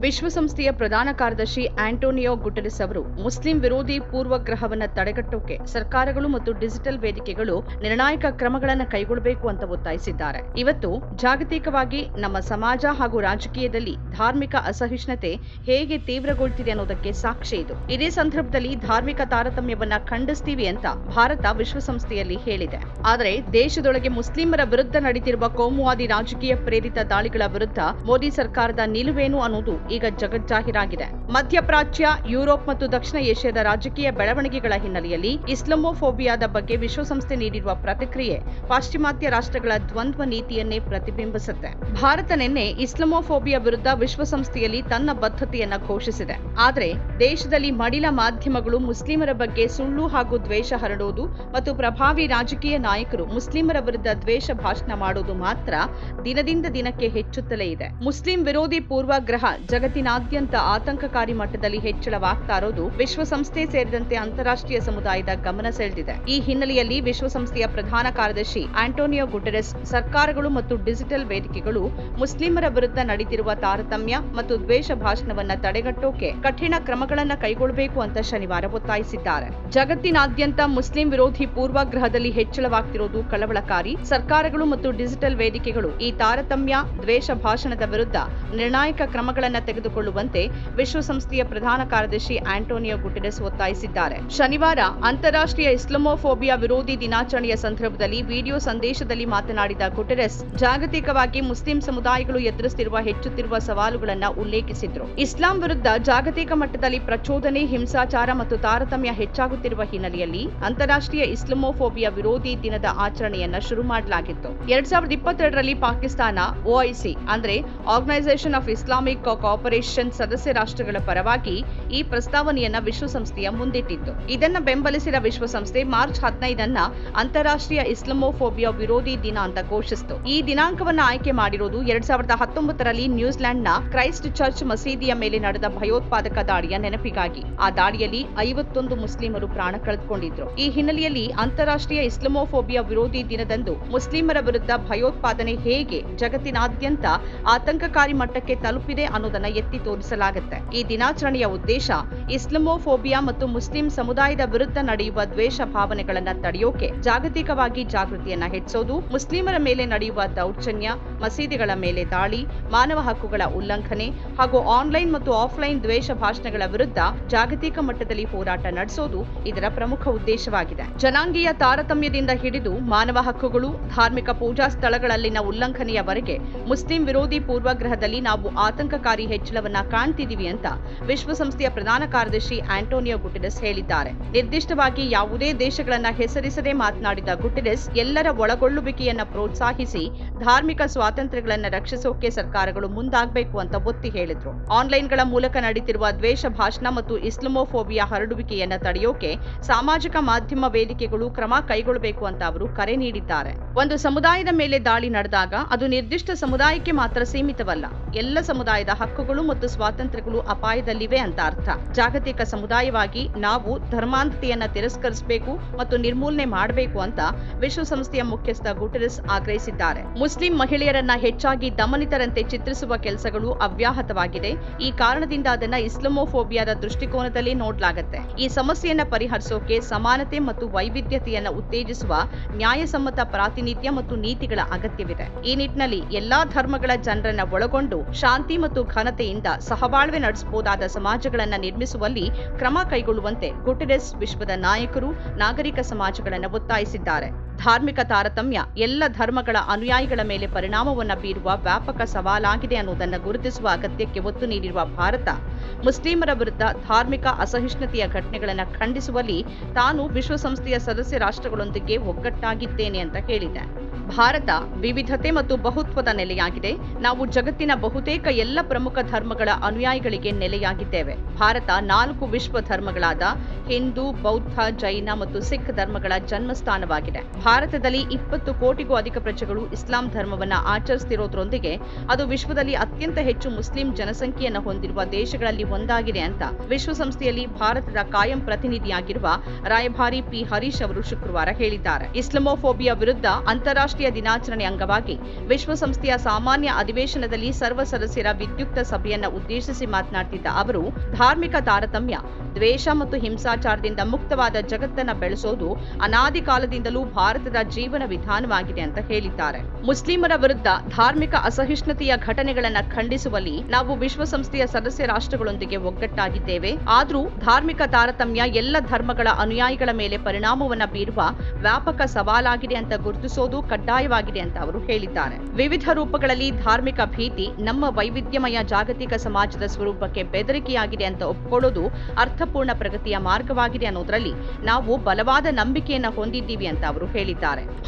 ವಿಶ್ವಸಂಸ್ಥೆಯ ಪ್ರಧಾನ ಕಾರ್ಯದರ್ಶಿ ಆಂಟೋನಿಯೋ ಗುಟೆರಿಸ್ ಅವರು ಮುಸ್ಲಿಂ ವಿರೋಧಿ ಪೂರ್ವಗ್ರಹವನ್ನು ತಡೆಗಟ್ಟೋಕೆ ಸರ್ಕಾರಗಳು ಮತ್ತು ಡಿಜಿಟಲ್ ವೇದಿಕೆಗಳು ನಿರ್ಣಾಯಕ ಕ್ರಮಗಳನ್ನು ಕೈಗೊಳ್ಳಬೇಕು ಅಂತ ಒತ್ತಾಯಿಸಿದ್ದಾರೆ. ಇವತ್ತು ಜಾಗತಿಕವಾಗಿ ನಮ್ಮ ಸಮಾಜ ಹಾಗೂ ರಾಜಕೀಯದಲ್ಲಿ ಧಾರ್ಮಿಕ ಅಸಹಿಷ್ಣುತೆ ಹೇಗೆ ತೀವ್ರಗೊಳ್ತಿದೆ ಅನ್ನೋದಕ್ಕೆ ಸಾಕ್ಷಿ ಇದು. ಇದೇ ಸಂದರ್ಭದಲ್ಲಿ ಧಾರ್ಮಿಕ ತಾರತಮ್ಯವನ್ನ ಖಂಡಿಸ್ತೀವಿ ಅಂತ ಭಾರತ ವಿಶ್ವಸಂಸ್ಥೆಯಲ್ಲಿ ಹೇಳಿದೆ. ಆದರೆ ದೇಶದೊಳಗೆ ಮುಸ್ಲಿಮರ ವಿರುದ್ಧ ನಡೆದಿರುವ ಕೋಮುವಾದಿ ರಾಜಕೀಯ ಪ್ರೇರಿತ ದಾಳಿಗಳ ವಿರುದ್ಧ ಮೋದಿ ಸರ್ಕಾರದ ನಿಲುವೇನು ಅನ್ನೋದು ಈಗ ಜಗಜ್ಜಾಹೀರಾಗಿದೆ. ಮಧ್ಯಪ್ರಾಚ್ಯ, ಯುರೋಪ್ ಮತ್ತು ದಕ್ಷಿಣ ಏಷ್ಯಾದ ರಾಜಕೀಯ ಬೆಳವಣಿಗೆಗಳ ಹಿನ್ನೆಲೆಯಲ್ಲಿ ಇಸ್ಲಾಮೋಫೋಬಿಯಾದ ಬಗ್ಗೆ ವಿಶ್ವಸಂಸ್ಥೆ ನೀಡಿರುವ ಪ್ರತಿಕ್ರಿಯೆ ಪಾಶ್ಚಿಮಾತ್ಯ ರಾಷ್ಟ್ರಗಳ ದ್ವಂದ್ವ ನೀತಿಯನ್ನೇ ಪ್ರತಿಬಿಂಬಿಸುತ್ತೆ. ಭಾರತ ನಿನ್ನೆ ಇಸ್ಲಾಮೋಫೋಬಿಯಾ ವಿರುದ್ಧ ವಿಶ್ವಸಂಸ್ಥೆಯಲ್ಲಿ ತನ್ನ ಬದ್ಧತೆಯನ್ನ ಘೋಷಿಸಿದೆ. ಆದರೆ ದೇಶದಲ್ಲಿ ಮಡಿಲ ಮಾಧ್ಯಮಗಳು ಮುಸ್ಲಿಮರ ಬಗ್ಗೆ ಸುಳ್ಳು ಹಾಗೂ ದ್ವೇಷ ಹರಡುವುದು ಮತ್ತು ಪ್ರಭಾವಿ ರಾಜಕೀಯ ನಾಯಕರು ಮುಸ್ಲಿಮರ ವಿರುದ್ಧ ದ್ವೇಷ ಭಾಷಣ ಮಾಡುವುದು ಮಾತ್ರ ದಿನದಿಂದ ದಿನಕ್ಕೆ ಹೆಚ್ಚುತ್ತಲೇ ಇದೆ. ಮುಸ್ಲಿಂ ವಿರೋಧಿ ಪೂರ್ವಗ್ರಹ ಜಗತ್ತಿನಾದ್ಯಂತ ಆತಂಕಕಾರಿ ಮಟ್ಟದಲ್ಲಿ ಹೆಚ್ಚಳವಾಗ್ತಾ ಇರೋದು ವಿಶ್ವಸಂಸ್ಥೆ ಸೇರಿದಂತೆ ಅಂತಾರಾಷ್ಟ್ರೀಯ ಸಮುದಾಯದ ಗಮನ ಸೆಳೆದಿದೆ. ಈ ಹಿನ್ನೆಲೆಯಲ್ಲಿ ವಿಶ್ವಸಂಸ್ಥೆಯ ಪ್ರಧಾನ ಕಾರ್ಯದರ್ಶಿ ಆಂಟೋನಿಯೋ ಗುಟೆರೆಸ್, ಸರ್ಕಾರಗಳು ಮತ್ತು ಡಿಜಿಟಲ್ ವೇದಿಕೆಗಳು ಮುಸ್ಲಿಮರ ವಿರುದ್ಧ ನಡೆದಿರುವ ತಾರತಮ್ಯ ಮತ್ತು ದ್ವೇಷ ಭಾಷಣವನ್ನ ತಡೆಗಟ್ಟೋಕೆ ಕಠಿಣ ಕ್ರಮಗಳನ್ನ ಕೈಗೊಳ್ಳಬೇಕು ಅಂತ ಶನಿವಾರ ಒತ್ತಾಯಿಸಿದ್ದಾರೆ. ಜಗತ್ತಿನಾದ್ಯಂತ ಮುಸ್ಲಿಂ ವಿರೋಧಿ ಪೂರ್ವಗ್ರಹದಲ್ಲಿ ಹೆಚ್ಚಳವಾಗ್ತಿರೋದು ಕಳವಳಕಾರಿ ಸರ್ಕಾರಗಳು ಮತ್ತು ಡಿಜಿಟಲ್ ವೇದಿಕೆಗಳು ಈ ತಾರತಮ್ಯ, ದ್ವೇಷ ಭಾಷಣದ ವಿರುದ್ಧ ನಿರ್ಣಾಯಕ ಕ್ರಮಗಳನ್ನ ತೆಗೆದುಕೊಳ್ಳುವಂತೆ ವಿಶ್ವಸಂಸ್ಥೆಯ ಪ್ರಧಾನ ಕಾರ್ಯದರ್ಶಿ ಆಂಟೋನಿಯೋ ಗುಟೆರೆಸ್ ಒತ್ತಾಯಿಸಿದ್ದಾರೆ. ಶನಿವಾರ ಅಂತಾರಾಷ್ಟ್ರೀಯ ಇಸ್ಲಾಮೋಫೋಬಿಯಾ ವಿರೋಧಿ ದಿನಾಚರಣೆಯ ಸಂದರ್ಭದಲ್ಲಿ ವಿಡಿಯೋ ಸಂದೇಶದಲ್ಲಿ ಮಾತನಾಡಿದ ಗುಟೆರೆಸ್, ಜಾಗತಿಕವಾಗಿ ಮುಸ್ಲಿಂ ಸಮುದಾಯಗಳು ಎದುರಿಸುತ್ತಿರುವ ಹೆಚ್ಚುತ್ತಿರುವ ಸವಾಲುಗಳನ್ನು ಉಲ್ಲೇಖಿಸಿದ್ರು. ಇಸ್ಲಾಂ ವಿರುದ್ಧ ಜಾಗತಿಕ ಮಟ್ಟದಲ್ಲಿ ಪ್ರಚೋದನೆ, ಹಿಂಸಾಚಾರ ಮತ್ತು ತಾರತಮ್ಯ ಹೆಚ್ಚಾಗುತ್ತಿರುವ ಹಿನ್ನೆಲೆಯಲ್ಲಿ ಅಂತಾರಾಷ್ಟ್ರೀಯ ಇಸ್ಲಾಮೋಫೋಬಿಯಾ ವಿರೋಧಿ ದಿನದ ಆಚರಣೆಯನ್ನ ಶುರು ಮಾಡಲಾಗಿತ್ತು. ಎರಡ್ ಸಾವಿರದ ಇಪ್ಪತ್ತೆರಡರಲ್ಲಿ ಪಾಕಿಸ್ತಾನ ಒಐಸಿ ಅಂದ್ರೆ ಆರ್ಗನೈಸೇಷನ್ ಆಫ್ ಇಸ್ಲಾಮಿಕ್ ಕೋಆಪರೇಷನ್ ಸದಸ್ಯ ರಾಷ್ಟ್ರಗಳ ಪರವಾಗಿ ಈ ಪ್ರಸ್ತಾವನೆಯನ್ನ ವಿಶ್ವಸಂಸ್ಥೆಯ ಮುಂದಿಟ್ಟಿತ್ತು. ಇದನ್ನ ಬೆಂಬಲಿಸಿದ ವಿಶ್ವಸಂಸ್ಥೆ ಮಾರ್ಚ್ ಹದಿನೈದನ್ನ ಅಂತಾರಾಷ್ಟ್ರೀಯ ಇಸ್ಲಾಮೋಫೋಬಿಯಾ ವಿರೋಧಿ ದಿನ ಅಂತ ಘೋಷಿಸಿತು. ಈ ದಿನಾಂಕವನ್ನ ಆಯ್ಕೆ ಮಾಡಿರೋದು ಎರಡ್ ಸಾವಿರದ ಹತ್ತೊಂಬತ್ತರಲ್ಲಿ ನ್ಯೂಜಿಲೆಂಡ್ನ ಕ್ರೈಸ್ಟ್ ಚರ್ಚ್ ಮಸೀದಿಯ ಮೇಲೆ ನಡೆದ ಭಯೋತ್ಪಾದಕ ದಾಳಿಯ ನೆನಪಿಗಾಗಿ. ಆ ದಾಳಿಯಲ್ಲಿ ಐವತ್ತೊಂದು ಮುಸ್ಲಿಮರು ಪ್ರಾಣ ಕಳೆದುಕೊಂಡಿದ್ರು. ಈ ಹಿನ್ನೆಲೆಯಲ್ಲಿ ಅಂತಾರಾಷ್ಟ್ರೀಯ ಇಸ್ಲಾಮೋಫೋಬಿಯಾ ವಿರೋಧಿ ದಿನದಂದು ಮುಸ್ಲಿಮರ ವಿರುದ್ಧ ಭಯೋತ್ಪಾದನೆ ಹೇಗೆ ಜಗತ್ತಿನಾದ್ಯಂತ ಆತಂಕಕಾರಿ ಮಟ್ಟಕ್ಕೆ ತಲುಪಿದೆ ಅನ್ನೋದನ್ನ ಎತ್ತಿ ತೋರಿಸಲಾಗುತ್ತೆ. ಈ ದಿನಾಚರಣೆಯ ಉದ್ದೇಶ ಇಸ್ಲಮೋಫೋಬಿಯಾ ಮತ್ತು ಮುಸ್ಲಿಂ ಸಮುದಾಯದ ವಿರುದ್ಧ ನಡೆಯುವ ದ್ವೇಷ ಭಾವನೆಗಳನ್ನ ತಡೆಯೋಕೆ ಜಾಗತಿಕವಾಗಿ ಜಾಗೃತಿಯನ್ನ ಹೆಚ್ಚೋದು ಮುಸ್ಲಿಮರ ಮೇಲೆ ನಡೆಯುವ ದೌರ್ಜನ್ಯ, ಮಸೀದಿಗಳ ಮೇಲೆ ದಾಳಿ, ಮಾನವ ಹಕ್ಕುಗಳ ಉಲ್ಲಂಘನೆ ಹಾಗೂ ಆನ್ಲೈನ್ ಮತ್ತು ಆಫ್ಲೈನ್ ದ್ವೇಷ ಭಾಷಣಗಳ ವಿರುದ್ಧ ಜಾಗತಿಕ ಮಟ್ಟದಲ್ಲಿ ಹೋರಾಟ ನಡೆಸೋದು ಇದರ ಪ್ರಮುಖ ಉದ್ದೇಶವಾಗಿದೆ. ಜನಾಂಗೀಯ ತಾರತಮ್ಯದಿಂದ ಹಿಡಿದು ಮಾನವ ಹಕ್ಕುಗಳು, ಧಾರ್ಮಿಕ ಪೂಜಾ ಸ್ಥಳಗಳಲ್ಲಿನ ಉಲ್ಲಂಘನೆಯವರೆಗೆ ಮುಸ್ಲಿಂ ವಿರೋಧಿ ಪೂರ್ವಗ್ರಹದಲ್ಲಿ ನಾವು ಆತಂಕಕಾರಿ ಹೆಚ್ಚಳವನ್ನ ಕಾಣ್ತಿದ್ದೀವಿ ಅಂತ ವಿಶ್ವಸಂಸ್ಥೆಯ ಪ್ರಧಾನ ಕಾರ್ಯದರ್ಶಿ ಆಂಟೋನಿಯೋ ಗುಟೆರಸ್ ಹೇಳಿದ್ದಾರೆ. ನಿರ್ದಿಷ್ಟವಾಗಿ ಯಾವುದೇ ದೇಶಗಳನ್ನ ಹೆಸರಿಸದೆ ಮಾತನಾಡಿದ ಗುಟೆರಸ್ ಎಲ್ಲರ ಒಳಗೊಳ್ಳುವಿಕೆಯನ್ನ ಪ್ರೋತ್ಸಾಹಿಸಿ ಧಾರ್ಮಿಕ ಸ್ವಾತಂತ್ರ್ಯಗಳನ್ನ ರಕ್ಷಿಸೋಕೆ ಸರ್ಕಾರಗಳು ಮುಂದಾಗಬೇಕು ಅಂತ ಒತ್ತಿ ಹೇಳಿದ್ರು. ಆನ್ಲೈನ್ಗಳ ಮೂಲಕ ನಡೀತಿರುವ ದ್ವೇಷ, ಭಾಷಣ ಮತ್ತು ಇಸ್ಲಮೋಫೋಬಿಯಾ ಹರಡುವಿಕೆಯನ್ನ ತಡೆಯೋಕೆ ಸಾಮಾಜಿಕ ಮಾಧ್ಯಮ ವೇದಿಕೆಗಳು ಕ್ರಮ ಕೈಗೊಳ್ಳಬೇಕು ಅಂತ ಅವರು ಕರೆ ನೀಡಿದ್ದಾರೆ. ಒಂದು ಸಮುದಾಯದ ಮೇಲೆ ದಾಳಿ ನಡೆದಾಗ ಅದು ನಿರ್ದಿಷ್ಟ ಸಮುದಾಯಕ್ಕೆ ಮಾತ್ರ ಸೀಮಿತವಲ್ಲ, ಎಲ್ಲ ಸಮುದಾಯದ ಹಕ್ಕುಗಳು ಮತ್ತು ಸ್ವಾತಂತ್ರ್ಯಗಳು ಅಪಾಯದಲ್ಲಿವೆ ಅಂತ ಅರ್ಥ. ಜಾಗತಿಕ ಸಮುದಾಯವಾಗಿ ನಾವು ಧರ್ಮಾಂಧತೆಯನ್ನ ತಿರಸ್ಕರಿಸಬೇಕು ಮತ್ತು ನಿರ್ಮೂಲನೆ ಮಾಡಬೇಕು ಅಂತ ವಿಶ್ವಸಂಸ್ಥೆಯ ಮುಖ್ಯಸ್ಥ ಗುಟೆರಸ್ ಆಗ್ರಹಿಸಿದ್ದಾರೆ. ಮುಸ್ಲಿಂ ಮಹಿಳೆಯರನ್ನ ಹೆಚ್ಚಾಗಿ ದಮನಿತರಂತೆ ಚಿತ್ರಿಸುವ ಕೆಲಸಗಳು ಅವ್ಯಾಹತವಾಗಿದೆ. ಈ ಕಾರಣದಿಂದ ಅದನ್ನ ಇಸ್ಲಾಮೋಫೋಬಿಯಾದ ದೃಷ್ಟಿಕೋನದಲ್ಲಿ ನೋಡಲಾಗುತ್ತೆ. ಈ ಸಮಸ್ಯೆಯನ್ನ ಪರಿಹರಿಸೋಕೆ ಸಮಾನತೆ ಮತ್ತು ವೈವಿಧ್ಯತೆಯನ್ನ ಉತ್ತೇಜಿಸುವ ನ್ಯಾಯಸಮ್ಮತ ಪ್ರಾತಿನಿಧ್ಯ ಮತ್ತು ನೀತಿಗಳ ಅಗತ್ಯವಿದೆ. ಈ ನಿಟ್ಟಿನಲ್ಲಿ ಎಲ್ಲಾ ಧರ್ಮಗಳ ಜನರನ್ನ ಒಳಗೊಂಡು ಶಾಂತಿ ಮತ್ತು ಘನತೆಯಿಂದ ಸಹಬಾಳ್ವೆ ನಡೆಸಬಹುದಾದ ಸಮಾಜಗಳನ್ನು ನಿರ್ಮಿಸುವಲ್ಲಿ ಕ್ರಮ ಕೈಗೊಳ್ಳುವಂತೆ ಗುಟೆರೆಸ್ ವಿಶ್ವದ ನಾಯಕರು ನಾಗರಿಕ ಸಮಾಜಗಳನ್ನು ಒತ್ತಾಯಿಸಿದ್ದಾರೆ. ಧಾರ್ಮಿಕ ತಾರತಮ್ಯ, ಎಲ್ಲ ಧರ್ಮಗಳ ಅನುಯಾಯಿಗಳ ಮೇಲೆ ಪರಿಣಾಮವನ್ನು ಬೀರುವ ವ್ಯಾಪಕ ಸವಾಲಾಗಿದೆ ಅನ್ನುವುದನ್ನು ಗುರುತಿಸುವ ಅಗತ್ಯಕ್ಕೆ ಒತ್ತು ನೀಡಿರುವ ಭಾರತ, ಮುಸ್ಲಿಮರ ವಿರುದ್ಧ ಧಾರ್ಮಿಕ ಅಸಹಿಷ್ಣುತೆಯ ಘಟನೆಗಳನ್ನು ಖಂಡಿಸುವಲ್ಲಿ ತಾನು ವಿಶ್ವಸಂಸ್ಥೆಯ ಸದಸ್ಯ ರಾಷ್ಟ್ರಗಳೊಂದಿಗೆ ಒಗ್ಗಟ್ಟಾಗಿದ್ದೇನೆ ಅಂತ ಹೇಳಿದೆ. ಭಾರತ ವಿವಿಧತೆ ಮತ್ತು ಬಹುತ್ವದ ನೆಲೆಯಾಗಿದೆ. ನಾವು ಜಗತ್ತಿನ ಬಹುತೇಕ ಎಲ್ಲ ಪ್ರಮುಖ ಧರ್ಮಗಳ ಅನುಯಾಯಿಗಳಿಗೆ ನೆಲೆಯಾಗಿದ್ದೇವೆ. ಭಾರತ ನಾಲ್ಕು ವಿಶ್ವ ಧರ್ಮಗಳಾದ ಹಿಂದೂ, ಬೌದ್ಧ, ಜೈನ ಮತ್ತು ಸಿಖ್ ಧರ್ಮಗಳ ಜನ್ಮಸ್ಥಾನವಾಗಿದೆ. ಭಾರತದಲ್ಲಿ ಇಪ್ಪತ್ತು ಕೋಟಿಗೂ ಅಧಿಕ ಪ್ರಜೆಗಳು ಇಸ್ಲಾಂ ಧರ್ಮವನ್ನು ಆಚರಿಸುತ್ತಿರೋದ್ರೊಂದಿಗೆ ಅದು ವಿಶ್ವದಲ್ಲಿ ಅತ್ಯಂತ ಹೆಚ್ಚು ಮುಸ್ಲಿಂ ಜನಸಂಖ್ಯೆಯನ್ನು ಹೊಂದಿರುವ ದೇಶಗಳಲ್ಲಿ ಒಂದಾಗಿದೆ ಅಂತ ವಿಶ್ವಸಂಸ್ಥೆಯಲ್ಲಿ ಭಾರತದ ಕಾಯಂ ಪ್ರತಿನಿಧಿಯಾಗಿರುವ ರಾಯಭಾರಿ ಪಿ ಹರೀಶ್ ಅವರು ಶುಕ್ರವಾರ ಹೇಳಿದ್ದಾರೆ. ಇಸ್ಲಮೋಫೋಬಿಯಾ ವಿರುದ್ಧ ಅಂತಾರಾಷ್ಟ್ರೀಯ ದಿನಾಚರಣೆ ಅಂಗವಾಗಿ ವಿಶ್ವಸಂಸ್ಥೆಯ ಸಾಮಾನ್ಯ ಅಧಿವೇಶನದಲ್ಲಿ ಸರ್ವ ಸದಸ್ಯರ ವಿದ್ಯುಕ್ತ ಸಭೆಯನ್ನ ಉದ್ದೇಶಿಸಿ ಮಾತನಾಡುತ್ತಿದ್ದ ಅವರು, ಧಾರ್ಮಿಕ ತಾರತಮ್ಯ, ದ್ವೇಷ ಮತ್ತು ಹಿಂಸಾಚಾರದಿಂದ ಮುಕ್ತವಾದ ಜಗತ್ತನ್ನ ಬೆಳೆಸೋದು ಅನಾದಿ ಕಾಲದಿಂದಲೂ ಭಾರತದ ಜೀವನ ವಿಧಾನವಾಗಿದೆ ಅಂತ ಹೇಳಿದ್ದಾರೆ. ಮುಸ್ಲಿಮರ ವಿರುದ್ಧ ಧಾರ್ಮಿಕ ಅಸಹಿಷ್ಣುತೆಯ ಘಟನೆಗಳನ್ನ ಖಂಡಿಸುವಲ್ಲಿ ನಾವು ವಿಶ್ವಸಂಸ್ಥೆಯ ಸದಸ್ಯ ರಾಷ್ಟ್ರಗಳೊಂದಿಗೆ ಒಗ್ಗಟ್ಟಾಗಿದ್ದೇವೆ. ಆದರೂ ಧಾರ್ಮಿಕ ತಾರತಮ್ಯ ಎಲ್ಲ ಧರ್ಮಗಳ ಅನುಯಾಯಿಗಳ ಮೇಲೆ ಪರಿಣಾಮವನ್ನ ಬೀರುವ ವ್ಯಾಪಕ ಸವಾಲಾಗಿದೆ ಅಂತ ಗುರುತಿಸೋದು ಕಡ್ಡಾಯವಾಗಿದೆ ಅಂತ ಅವರು ಹೇಳಿದ್ದಾರೆ. ವಿವಿಧ ರೂಪಗಳಲ್ಲಿ ಧಾರ್ಮಿಕ ಭೀತಿ ನಮ್ಮ ವೈವಿಧ್ಯಮಯ ಜಾಗತಿಕ ಸಮಾಜದ ಸ್ವರೂಪಕ್ಕೆ ಬೆದರಿಕೆಯಾಗಿದೆ ಅಂತ ಒಪ್ಪಿಕೊಳ್ಳೋದು ಅರ್ಥಪೂರ್ಣ ಪ್ರಗತಿಯ ಮಾರ್ಗವಾಗಿದೆ ಅನ್ನೋದರಲ್ಲಿ ನಾವು ಬಲವಾದ ನಂಬಿಕೆಯನ್ನ ಹೊಂದಿದ್ದೀವಿ ಅಂತ ಅವರು ಹೇಳಿದ್ದಾರೆ.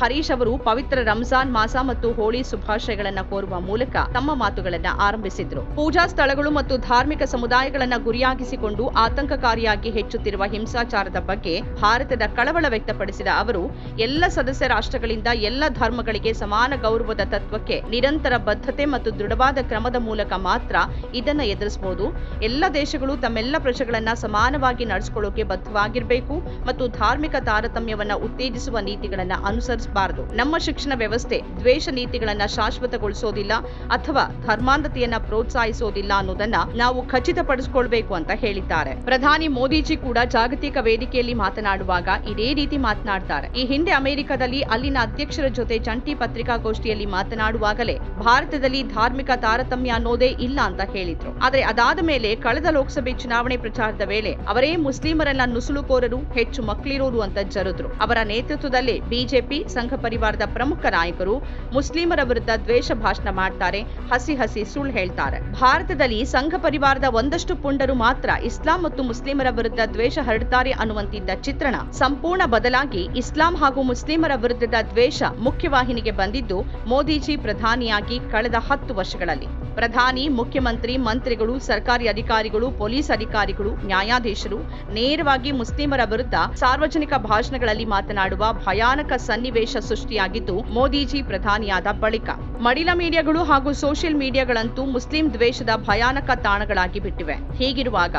ಹರೀಶ್ ಅವರು ಪವಿತ್ರ ರಂಜಾನ್, ಮಾಸ ಮತ್ತು ಹೋಳಿ ಶುಭಾಶಯಗಳನ್ನ ಕೋರುವ ಮೂಲಕ ತಮ್ಮ ಮಾತುಗಳನ್ನ ಆರಂಭಿಸಿದ್ರು. ಪೂಜಾ ಸ್ಥಳಗಳು ಮತ್ತು ಧಾರ್ಮಿಕ ಸಮುದಾಯಗಳನ್ನ ಗುರಿಯಾಗಿಸಿಕೊಂಡು ಆತಂಕಕಾರಿಯಾಗಿ ಹೆಚ್ಚುತ್ತಿರುವ ಹಿಂಸಾಚಾರದ ಬಗ್ಗೆ ಭಾರತದ ಕಳವಳ ವ್ಯಕ್ತಪಡಿಸಿದ ಅವರು, ಎಲ್ಲ ಸದಸ್ಯ ರಾಷ್ಟ್ರಗಳಿಂದ ಎಲ್ಲ ಧರ್ಮಗಳಿಗೆ ಸಮಾನ ಗೌರವದ ತತ್ವಕ್ಕೆ ನಿರಂತರ ಬದ್ಧತೆ ಮತ್ತು ದೃಢವಾದ ಕ್ರಮದ ಮೂಲಕ ಮಾತ್ರ ಇದನ್ನ ಎದುರಿಸಬಹುದು ಎಲ್ಲ ದೇಶಗಳು ತಮ್ಮೆಲ್ಲ ಪ್ರಜೆಗಳನ್ನ ಸಮಾನವಾಗಿ ನಡೆಸಿಕೊಳ್ಳೋಕೆ ಬದ್ಧವಾಗಿರಬೇಕು ಮತ್ತು ಧಾರ್ಮಿಕ ತಾರತಮ್ಯವನ್ನ ಉತ್ತೇಜಿಸುವ ನೀತಿಗಳನ್ನ ಅನುಸರಿಸಬಾರದು. ನಮ್ಮ ಶಿಕ್ಷಣ ವ್ಯವಸ್ಥೆ ದ್ವೇಷ ನೀತಿಗಳನ್ನ ಶಾಶ್ವತಗೊಳಿಸೋದಿಲ್ಲ ಅಥವಾ ಧರ್ಮಾಂಧತೆಯನ್ನ ಪ್ರೋತ್ಸಾಹಿಸೋದಿಲ್ಲ ಅನ್ನೋದನ್ನ ನಾವು ಖಚಿತಪಡಿಸಿಕೊಳ್ಬೇಕು ಅಂತ ಹೇಳಿದ್ದಾರೆ. ಪ್ರಧಾನಿ ಮೋದಿಜಿ ಕೂಡ ಜಾಗತಿಕ ವೇದಿಕೆಯಲ್ಲಿ ಮಾತನಾಡುವಾಗ ಇದೇ ರೀತಿ ಮಾತನಾಡ್ತಾರೆ. ಈ ಹಿಂದೆ ಅಮೆರಿಕದಲ್ಲಿ ಅಲ್ಲಿನ ಅಧ್ಯಕ್ಷರ ಜೊತೆ ಜಂಟಿ ಪತ್ರಿಕಾಗೋಷ್ಠಿಯಲ್ಲಿ ಮಾತನಾಡುವಾಗಲೇ ಭಾರತದಲ್ಲಿ ಧಾರ್ಮಿಕ ತಾರತಮ್ಯ ಅನ್ನೋದೇ ಇಲ್ಲ ಅಂತ ಹೇಳಿದ್ರು. ಆದ್ರೆ ಅದಾದ ಮೇಲೆ ಕಳೆದ ಲೋಕಸಭೆ ಚುನಾವಣೆ ಪ್ರಚಾರದ ವೇಳೆ ಅವರೇ ಮುಸ್ಲಿಮರನ್ನ ನುಸುಳುಕೋರರು, ಹೆಚ್ಚು ಮಕ್ಕಳಿರೋರು ಅಂತ ಜರುದ್ರು. ಅವರ ನೇತೃತ್ವದಲ್ಲೇ ಬಿಜೆಪಿ ಸಂಘ ಪರಿವಾರದ ಪ್ರಮುಖ ನಾಯಕರು ಮುಸ್ಲಿಮರ ವಿರುದ್ಧ ದ್ವೇಷ ಭಾಷಣ ಮಾಡ್ತಾರೆ, ಹಸಿ ಹಸಿ ಸುಳ್ಳು ಹೇಳ್ತಾರೆ. ಭಾರತದಲ್ಲಿ ಸಂಘ ಪರಿವಾರದ ಒಂದಷ್ಟು ಪುಂಡರು ಮಾತ್ರ ಇಸ್ಲಾಂ ಮತ್ತು ಮುಸ್ಲಿಮರ ವಿರುದ್ಧ ದ್ವೇಷ ಹರಡ್ತಾರೆ ಅನ್ನುವಂತಿದ್ದ ಚಿತ್ರಣ ಸಂಪೂರ್ಣ ಬದಲಾಗಿ ಇಸ್ಲಾಂ ಹಾಗೂ ಮುಸ್ಲಿಮರ ವಿರುದ್ಧದ ದ್ವೇಷ ಮುಖ್ಯವಾಹಿನಿಗೆ ಬಂದಿದ್ದು ಮೋದಿಜಿ ಪ್ರಧಾನಿಯಾಗಿ ಕಳೆದ ಹತ್ತು ವರ್ಷಗಳಲ್ಲಿ. ಪ್ರಧಾನಿ, ಮುಖ್ಯಮಂತ್ರಿ, ಮಂತ್ರಿಗಳು, ಸರ್ಕಾರಿ ಅಧಿಕಾರಿಗಳು, ಪೊಲೀಸ್ ಅಧಿಕಾರಿಗಳು, ನ್ಯಾಯಾಧೀಶರು, ನೇರವಾಗಿ ಮುಸ್ಲಿಮರ ವಿರುದ್ಧ ಸಾರ್ವಜನಿಕ ಭಾಷಣಗಳಲ್ಲಿ ಮಾತನಾಡುವ ಭಯಾನಕ ಸನ್ನಿವೇಶ ಸೃಷ್ಟಿಯಾಗಿದ್ದು, ಮೋದಿಜಿ ಪ್ರಧಾನಿಯಾದ ಬಳಿಕ. ಮಡಿಲ ಮೀಡಿಯಾಗಳು ಹಾಗೂ ಸೋಷಿಯಲ್ ಮೀಡಿಯಾಗಳಂತೂ ಮುಸ್ಲಿಂ ದ್ವೇಷದ ಭಯಾನಕ ತಾಣಗಳಾಗಿ ಬಿಟ್ಟಿವೆ. ಹೀಗಿರುವಾಗ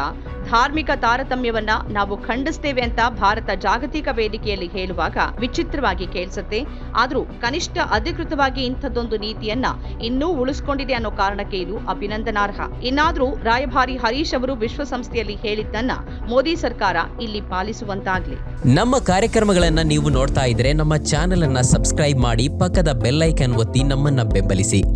ಧಾರ್ಮಿಕ ತಾರತಮ್ಯವನ್ನ ನಾವು ಖಂಡಿಸ್ತೇವೆ ಅಂತ ಭಾರತ ಜಾಗತಿಕ ವೇದಿಕೆಯಲ್ಲಿ ಹೇಳುವಾಗ ವಿಚಿತ್ರವಾಗಿ ಕೇಳಿಸುತ್ತೆ. ಆದರೂ ಕನಿಷ್ಠ ಅಧಿಕೃತವಾಗಿ ಇಂಥದ್ದೊಂದು ನೀತಿಯನ್ನ ಇನ್ನೂ ಉಳಿಸ್ಕೊಂಡಿದೆ ಅನ್ನೋ ಕಾರಣಕ್ಕೆ ಇದು ಅಭಿನಂದನಾರ್ಹ. ಇನ್ನಾದರೂ ರಾಯಭಾರಿ ಹರೀಶ್ ಅವರು ವಿಶ್ವಸಂಸ್ಥೆಯಲ್ಲಿ ಹೇಳಿದ್ದನ್ನ ಮೋದಿ ಸರ್ಕಾರ ಇಲ್ಲಿ ಪಾಲಿಸುವಂತಾಗ್ಲಿ. ನಮ್ಮ ಕಾರ್ಯಕ್ರಮಗಳನ್ನ ನೀವು ನೋಡ್ತಾ ಇದ್ರೆ ನಮ್ಮ ಚಾನೆಲ್ ಅನ್ನ ಸಬ್ಸ್ಕ್ರೈಬ್ ಮಾಡಿ ಪಕ್ಕದ ಬೆಲ್ಲೈಕನ್ ಒತ್ತಿ ನಮ್ಮನ್ನ ಬೆಂಬಲಿಸಿ.